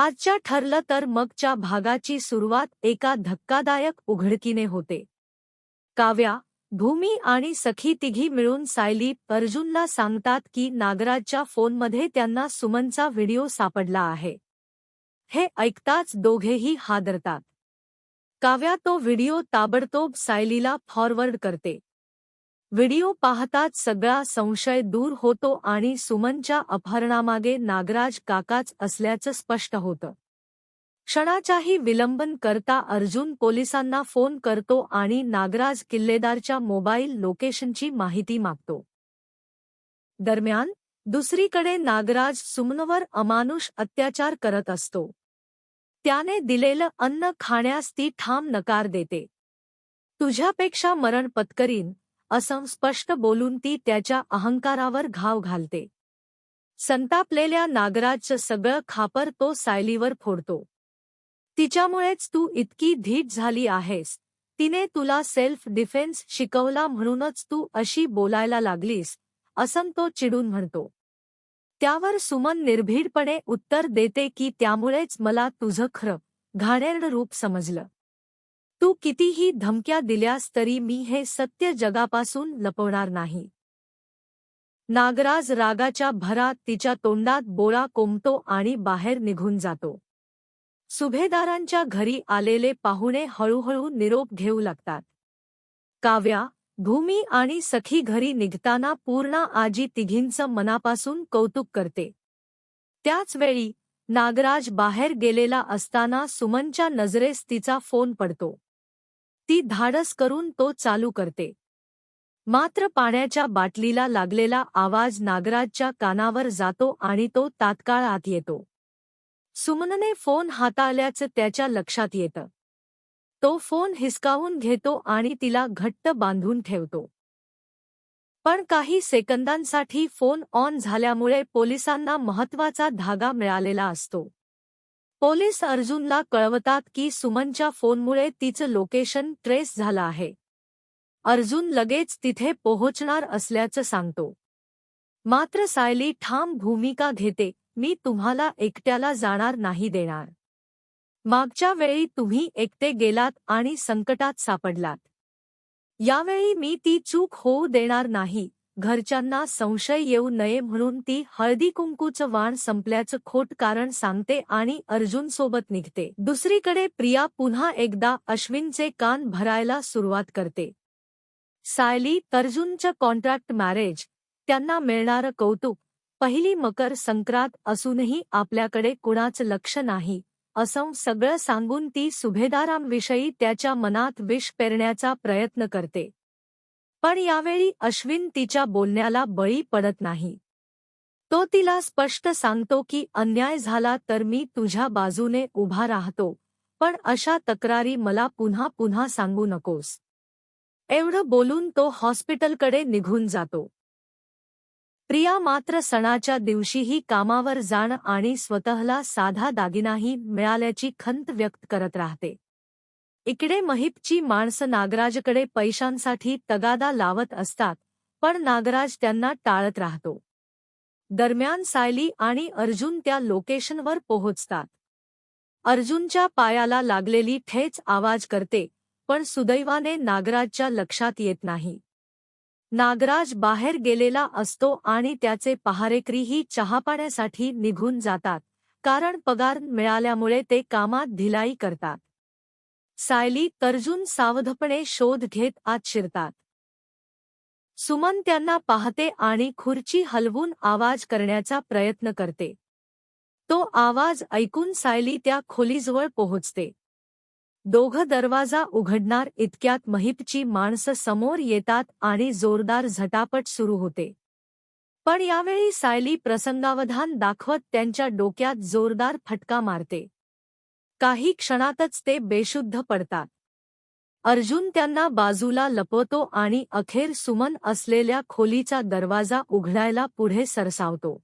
आजच्या ठरलं तर मगच्या भागाची सुरुवात एका धक्कादायक उघडकीने होते. काव्या भूमी आणि सखी तिघी मिळून सायली अर्जुनला सांगतात की नागराजच्या फोनमध्ये त्यांना सुमनचा व्हिडिओ सापडला आहे. हे ऐकताच दोघेही हादरतात. काव्या तो व्हिडिओ ताबडतोब सायलीला फॉरवर्ड करते. व्हिडिओ पाहताच सगळा संशय दूर होतो आणि सुमनच्या अपहरणामागे नागराज काकाच असल्याचं स्पष्ट होतं. क्षणाचाही विलंबन करता अर्जुन पोलिसांना फोन करतो आणि नागराज किल्लेदारच्या मोबाईल लोकेशनची माहिती मागतो. दरम्यान दुसरीकडे नागराज सुमनवर अमानुष अत्याचार करत असतो. त्याने दिलेलं अन्न खाण्यास ती ठाम नकार देते. तुझ्यापेक्षा मरण पत्करीन असं स्पष्ट बोलून ती त्याच्या अहंकारावर घाव घालते. संतापलेल्या नागराजचं सगळं खापर तो सायलीवर फोडतो. तिच्यामुळेच तू इतकी धीट झाली आहेस. तिने तुला सेल्फ डिफेन्स शिकवला म्हणूनच तू अशी बोलायला लागलीस असं तो चिडून म्हणतो. त्यावर सुमन निर्भीडपणे उत्तर देते की त्यामुळेच मला तुझं खरं घाणेरड रूप समजलं. तू कितीही धमक्या दिल्यास तरी मी हे सत्य जगापासून लपवणार नाही. नागराज रागाच्या भरात तिच्या तोंडात बोळा कोंबतो आणि बाहेर निघून जातो. सुभेदारांच्या घरी आलेले पाहुणे हळूहळू निरोप घेऊ लागतात. काव्या भूमी आणि सखी घरी निघताना पूर्णा आजी तिघींचं मनापासून कौतुक करते. त्याचवेळी नागराज बाहेर गेलेला असताना सुमनच्या नजरेस तिचा फोन पडतो. ती धाडस करून तो चालू करते. मात्र पाण्याच्या बाटलीला लागलेला आवाज नागराजच्या कानावर जातो आणि तो तात्काळ आत येतो. सुमनने फोन हाताळल्याचं त्याच्या लक्षात येतं. तो फोन हिसकावून घेतो आणि तिला घट्ट बांधून ठेवतो. पण काही सेकंदांसाठी फोन ऑन झाल्यामुळे पोलिसांना महत्त्वाचा धागा मिळालेला असतो. पोलीस अर्जुनला कळवतात की सुमनच्या फोनमुळे तिचं लोकेशन ट्रेस झालं आहे. अर्जुन लगेच तिथे पोहोचणार असल्याचं सांगतो. मात्र सायली ठाम भूमिका घेते मी तुम्हाला एकट्याला जाणार नाही देणार. मागच्या वेळी तुम्ही एकटे गेलात आणि संकटात सापडलात. यावेळी मी ती चूक होऊ देणार नाही घरच्यांना संशय येऊ नये म्हणून ती हळदी कुंकूचं वाण संपल्याचं खोट कारण सांगते आणि अर्जुनसोबत निघते. दुसरीकडे प्रिया पुन्हा एकदा अश्विनचे कान भरायला सुरुवात करते. सायली अर्जुनचं कॉन्ट्रॅक्ट मॅरेज त्यांना मिळणारं कौतुक पहिली मकर संक्रांत असूनही आपल्याकडे कुणाचं लक्ष नाही असं सगळं सांगून ती सुभेदारांविषयी त्याच्या मनात विष पेरण्याचा प्रयत्न करते. पण यावेळी अश्विन तिच्या बोलण्याला बळी पडत नाही. तो तिला स्पष्ट सांगतो की अन्याय झाला तर मी तुझ्या बाजूने उभा राहतो पण अशा तक्रारी मला पुन्हा पुन्हा सांगू नकोस. एवढं बोलून तो हॉस्पिटलकडे निघून जातो. प्रिया मात्र सणाच्या दिवशीही कामावर जाणं आणि स्वतःला साधा दागिनाही मिळाल्याची खंत व्यक्त करत राहते. इकडे महिपची माणसं नागराजकडे पैशांसाठी तगादा लावत असतात पण नागराज त्यांना टाळत राहतो. दरम्यान सायली आणि अर्जुन त्या लोकेशनवर पोहोचतात. अर्जुनच्या पायाला लागलेली ठेच आवाज करते पण सुदैवाने नागराजच्या लक्षात येत नाही. नागराज बाहेर गेलेला असतो आणि त्याचे पहारेकरीही चहापाण्यासाठी निघून जातात कारण पगार मिळाल्यामुळे ते कामात ढिलाई करतात. सायली तर्जुन सावधपणे शोध घेत आत शिरतात. सुमन त्यांना पाहते आणि खुर्ची हलवून आवाज करण्याचा प्रयत्न करते. तो आवाज ऐकून सायली त्या खोलीजवळ पोहोचते. दोघं दरवाजा उघडणार इतक्यात महिपची माणसं समोर येतात आणि जोरदार झटापट सुरू होते. पण यावेळी सायली प्रसंगावधान दाखवत त्यांच्या डोक्यात जोरदार फटका मारते. काही क्षणातच ते बेशुद्ध पडतात. अर्जुन त्यांना बाजूला लपवतो आणि अखेर सुमन असलेल्या खोलीचा दरवाजा उघडायला पुढे सरसावतो.